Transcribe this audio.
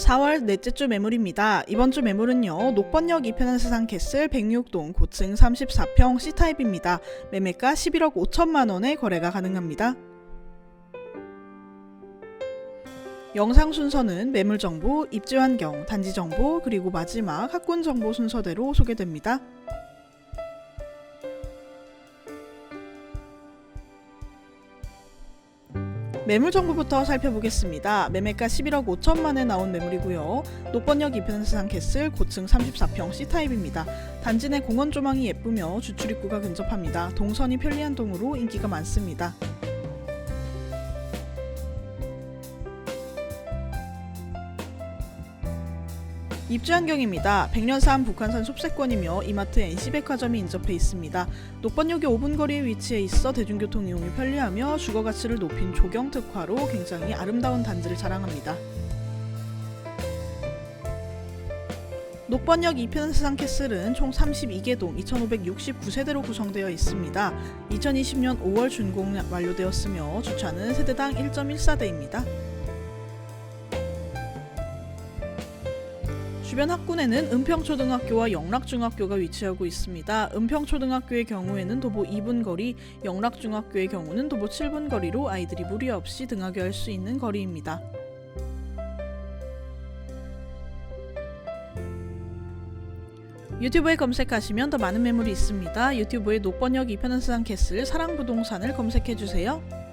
4월 넷째 주 매물입니다. 이번 주 매물은요. 녹번역 이편한 세상 캐슬 106동 고층 34평 C타입입니다. 매매가 11억 5천만 원에 거래가 가능합니다. 영상 순서는 매물 정보, 입지 환경, 단지 정보, 그리고 마지막 학군 정보 순서대로 소개됩니다. 매물 정보부터 살펴보겠습니다. 매매가 11억 5천만에 나온 매물이고요. 녹번역 이편 세상 캐슬 고층 34평 C타입입니다. 단지 내 공원 조망이 예쁘며 주출 입구가 근접합니다. 동선이 편리한 동으로 인기가 많습니다. 입주 환경입니다. 백년산 북한산 숲세권이며 이마트 NC백화점이 인접해 있습니다. 녹번역의 5분 거리에 위치해 있어 대중교통 이용이 편리하며 주거 가치를 높인 조경 특화로 굉장히 아름다운 단지를 자랑합니다. 녹번역 이편 세상 캐슬은 총 32개 동 2,569세대로 구성되어 있습니다. 2020년 5월 준공 완료되었으며 주차는 세대당 1.14대입니다. 주변 학군에는 은평초등학교와 영락중학교가 위치하고 있습니다. 은평초등학교의 경우에는 도보 2분 거리, 영락중학교의 경우는 도보 7분 거리로 아이들이 무리 없이 등하교 할수 있는 거리입니다. 유튜브에 검색하시면 더 많은 매물이 있습니다. 유튜브에 녹번역 이편한 세상 캐슬 사랑부동산을 검색해주세요.